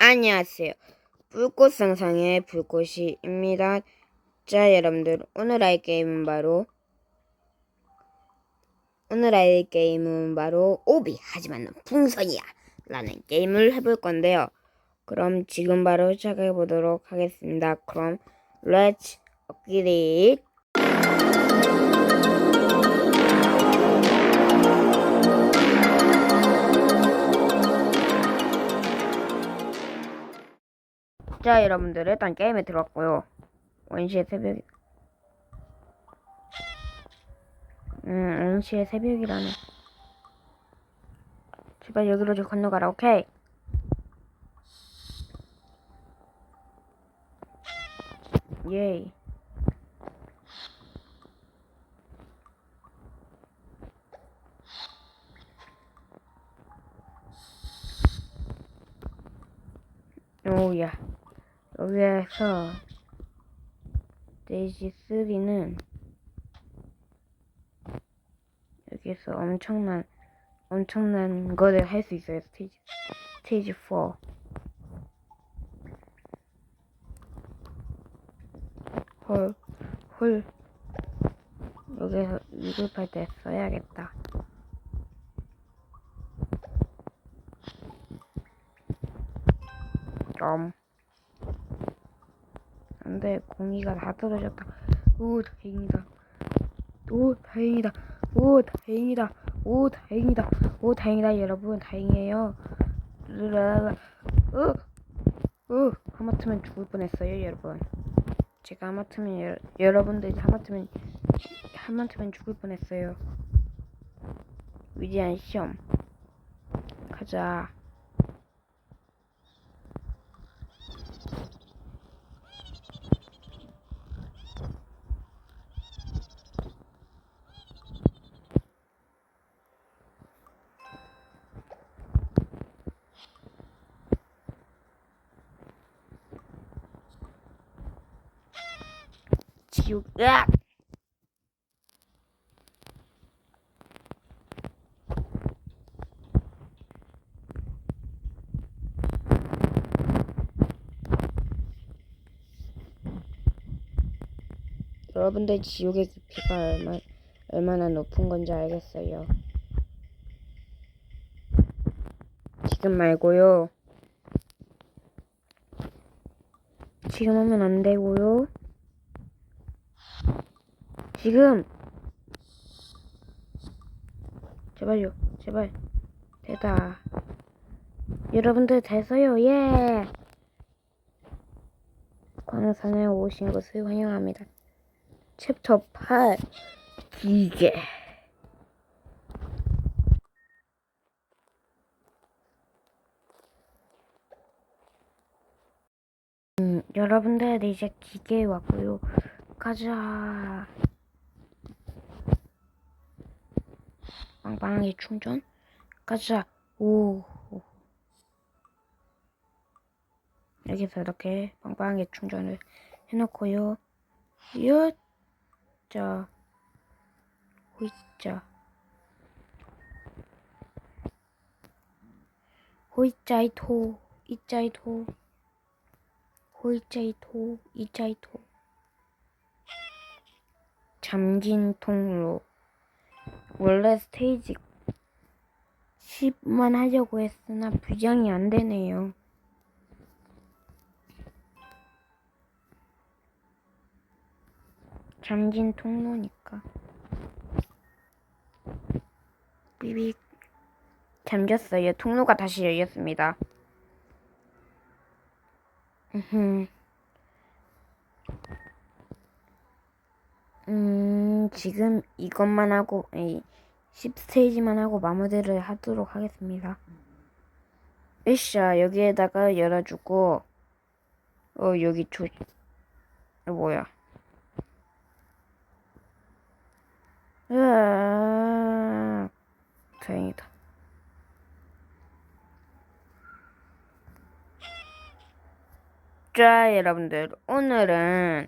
안녕하세요. 불꽃 상상의 불꽃이입니다. 자, 여러분들 오늘 할 게임은 바로 오늘 할 게임은 바로 오비 하지만 난 풍선이야 라는 게임을 해볼 건데요. 그럼 지금 바로 시작해 보도록 하겠습니다. 그럼 get it. 자, 여러분들 일단 게임에 들어왔고요. 원시의 새벽. 음, 원시의 새벽이라네. 제발 여기로 좀 건너가라, 오케이? 예이. 오야. 여기에서 스테이지 3는 여기서 엄청난 엄청난 거를 할 수 있어요 스테이지 스테이지 4 헐, 헐. 여기서 위급할 때 써야겠다. 점. 안돼 공기가 다 떨어졌다. 오 다행이다. 오 다행이다. 오 다행이다. 오 다행이다. 오 다행이다 여러분. 다행이에요. 으, 으 하마터면 죽을 뻔했어요 여러분. 제가 하마터면 여, 여러분들이 하마터면 하마터면 죽을 뻔했어요. 위대한 시험. 가자 지옥 으악 여러분들 지옥의 깊이가 얼마, 얼마나 높은 건지 알겠어요. 지금 말고요. 지금 하면 안 되고요. 지금 제발요 제발. 되다. 여러분들 돼서요. 예. 광산에 오신 것을 환영합니다. 챕터 8 기계 음, 여러분들 이제 기계에 왔고요. 가자 빵빵하게 충전? 가자. 오, 오. 여기서 이렇게 빵빵하게 충전을 해놓고요. 여자. 호이자. 호이자이토. 이자이토. 호이자이토. 이자이토. 잠긴 통로 원래 스테이지 10만 하려고 했으나 부정이 안 되네요. 잠긴 통로니까. 삐빅. 잠겼어요. 통로가 다시 열렸습니다. 음, 지금 이것만 하고, 에이, 10스테이지만 하고 마무리를 하도록 하겠습니다. 으쌰, 여기에다가 열어주고, 어, 여기 조, 어, 뭐야. 으아, 다행이다. 자, 여러분들, 오늘은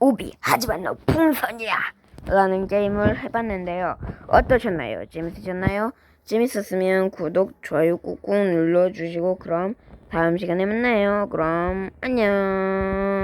오비, 하지만 너 풍선이야! 라는 게임을 해봤는데요. 어떠셨나요? 재밌으셨나요? 재밌었으면 구독, 좋아요 꾹꾹 눌러주시고 그럼 다음 시간에 만나요. 그럼 안녕.